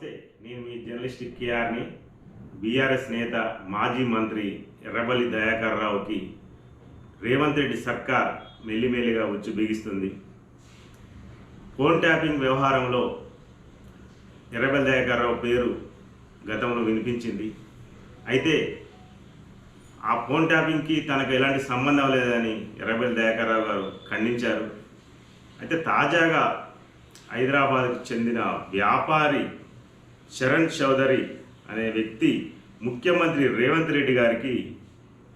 నమస్తే. నేను మీ journalist కేఆర్ని. BRS నేత మాజీ మంత్రి ఎర్రబల్లి దయాకర్ రావుకి రేవంత్ రెడ్డి సర్కార్ మెల్లిమెల్లిగా ఉచ్చు బిగిస్తుంది. ఫోన్ ట్యాపింగ్ వ్యవహారంలో ఎర్రబెల్లి దయాకర్ రావు పేరు గతంలో వినిపించింది. అయితే ఆ ఫోన్ ట్యాపింగ్కి తనకు ఎలాంటి సంబంధం లేదని ఎర్రబల్లి దయాకర్ రావు గారు ఖండించారు. అయితే తాజాగా హైదరాబాద్కు చెందిన వ్యాపారి శరణ్ చౌదరి అనే వ్యక్తి ముఖ్యమంత్రి రేవంత్ రెడ్డి గారికి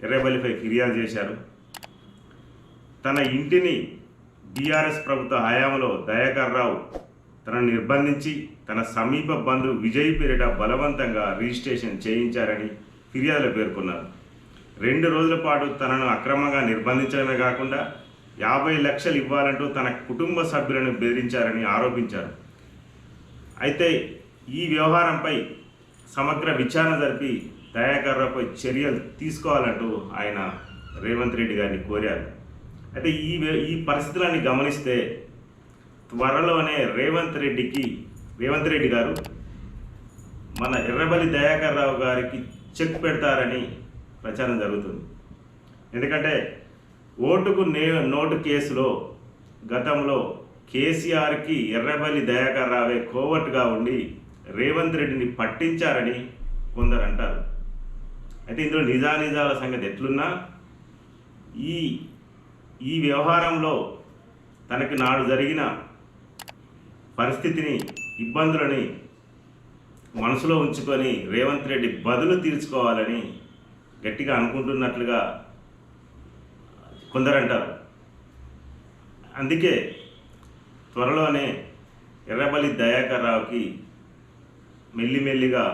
ఎర్రబల్లిపై ఫిర్యాదు చేశారు. తన ఇంటిని బీఆర్ఎస్ ప్రభుత్వ హయాంలో దయాకర్ రావు తనను నిర్బంధించి తన సమీప బంధువు విజయ్ పేరిట బలవంతంగా రిజిస్ట్రేషన్ చేయించారని ఫిర్యాదులో పేర్కొన్నారు. రెండు రోజుల పాటు తనను అక్రమంగా నిర్బంధించడమే కాకుండా యాభై లక్షలు ఇవ్వాలంటూ తన కుటుంబ సభ్యులను బెదిరించారని ఆరోపించారు. అయితే ఈ వ్యవహారంపై సమగ్ర విచారణ జరిపి దయాకర్ రావుపై చర్యలు తీసుకోవాలంటూ ఆయన రేవంత్ రెడ్డి గారిని కోరారు. అయితే ఈ ఈ పరిస్థితులన్నీ గమనిస్తే త్వరలోనే రేవంత్ రెడ్డికి రేవంత్ రెడ్డి గారు మన ఎర్రబల్లి దయాకర్ రావు గారికి చెక్ పెడతారని ప్రచారం జరుగుతుంది. ఎందుకంటే ఓటుకు నే నోటు కేసులో గతంలో కేసీఆర్కి ఎర్రబల్లి దయాకర్ రావే కోవర్ట్గా ఉండి రేవంత్ రెడ్డిని పట్టించారని కొందరు అంటారు. అయితే ఇందులో నిజానిజాల సంగతి ఎట్లున్నా ఈ ఈ వ్యవహారంలో తనకి నాడు జరిగిన పరిస్థితిని ఇబ్బందులని మనసులో ఉంచుకొని రేవంత్ రెడ్డి బదులు తీర్చుకోవాలని గట్టిగా అనుకుంటున్నట్లుగా కొందరు అంటారు. అందుకే త్వరలోనే ఎర్రబలి దయాకర్ రావుకి మెల్లిమెల్లిగా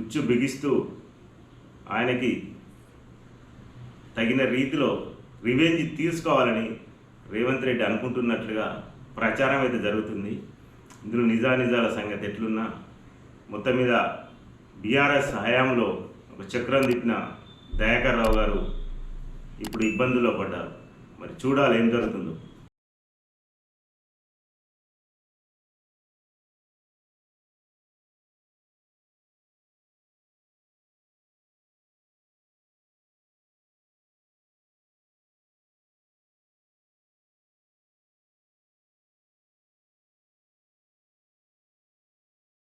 ఉచ్చు బిగిస్తూ ఆయనకి తగిన రీతిలో రివెంజ్ తీసుకోవాలని రేవంత్ రెడ్డి అనుకుంటున్నట్లుగా ప్రచారం అయితే జరుగుతుంది. ఇందులో నిజానిజాల సంగతి ఎట్లున్నా మొత్తం మీద బీఆర్ఎస్ హయాంలో ఒక చక్రం తిప్పిన దయాకర్ రావు గారు ఇప్పుడు ఇబ్బందుల్లో పడ్డారు. మరి చూడాలి ఏం జరుగుతుందో.